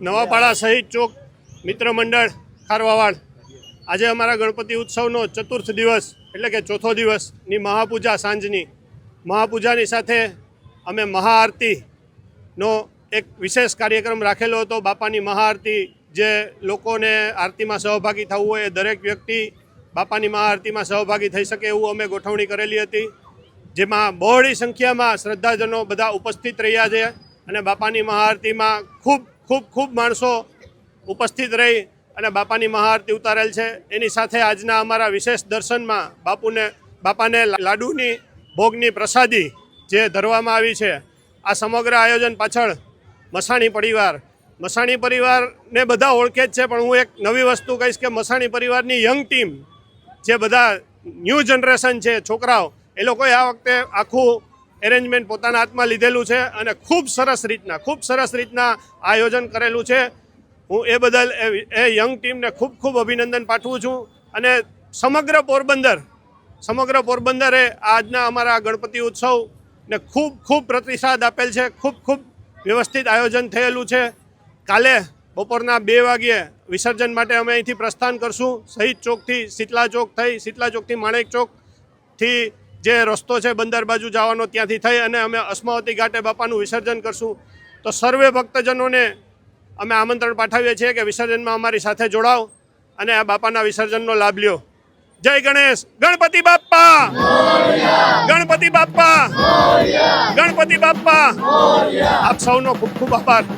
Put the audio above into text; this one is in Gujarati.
નવાપાડા સહિત ચોક મિત્ર મંડળ ખારવાવાડ. આજે અમારા ગણપતિ ઉત્સવનો ચતુર્થ દિવસ, એટલે કે ચોથો દિવસની મહાપૂજા સાંજની. મહાપૂજાની સાથે અમે મહાઆરતીનો એક વિશેષ કાર્યક્રમ રાખેલો હતો. બાપાની મહાઆરતી જે લોકોને આરતીમાં સહભાગી થવું હોય એ દરેક વ્યક્તિ બાપાની મહાઆરતીમાં સહભાગી થઈ શકે એવું અમે ગોઠવણી કરેલી હતી. જેમાં બહોળી સંખ્યામાં શ્રદ્ધાજનો બધા ઉપસ્થિત રહ્યા છે અને બાપાની મહાઆરતીમાં ખૂબ ખૂબ ખૂબ માણસો ઉપસ્થિત રહી અને બાપાની મહાઆરતી ઉતારેલ છે. એની સાથે આજના અમારા વિશેષ દર્શનમાં બાપુને, બાપાને લાડુની ભોગની પ્રસાદી જે ધરવામાં આવી છે, આ સમગ્ર આયોજન પાછળ મસાણી પરિવાર, મસાણી પરિવારને બધા ઓળખે જ છે, પણ હું એક નવી વસ્તુ કહીશ કે મસાણી પરિવારની યંગ ટીમ જે બધા ન્યૂ જનરેશન છે, છોકરાઓ, એ લોકોએ આ વખતે આખું એરેન્જમેન્ટ પોતાના હાથમાં લીધેલું છે અને ખૂબ સરસ રીતના, ખૂબ સરસ રીતના આયોજન કરેલું છે. હું એ બદલ એ- યંગ ટીમને ખૂબ ખૂબ અભિનંદન પાઠવું છું અને સમગ્ર પોરબંદર, સમગ્ર પોરબંદરે આજના અમારા ગણપતિ ઉત્સવને ખૂબ ખૂબ પ્રતિસાદ આપેલ છે, ખૂબ ખૂબ વ્યવસ્થિત આયોજન થયેલું છે. કાલે બપોરના બે વાગ્યે વિસર્જન માટે અમે અહીંથી પ્રસ્થાન કરશું. શહીદ ચોકથી શીતલા ચોક થઈ, શીતલા ચોકથી માણેક ચોકથી જે રસ્તો છે બંદર બાજુ જવાનો ત્યાંથી થઈ અને અમે અસ્માવતી ઘાટે બાપાનું વિસર્જન કરશું. તો સર્વે ભક્તજનોને અમે આમંત્રણ પાઠવીએ છીએ કે વિસર્જનમાં અમારી સાથે જોડાઓ અને આ બાપાના વિસર્જનનો લાભ લ્યો. જય ગણેશ. ગણપતિ બાપ્પા. ગણપતિ બાપ્પા. ગણપતિ બાપ્પા. આપ સૌનો ખૂબ ખૂબ આભાર.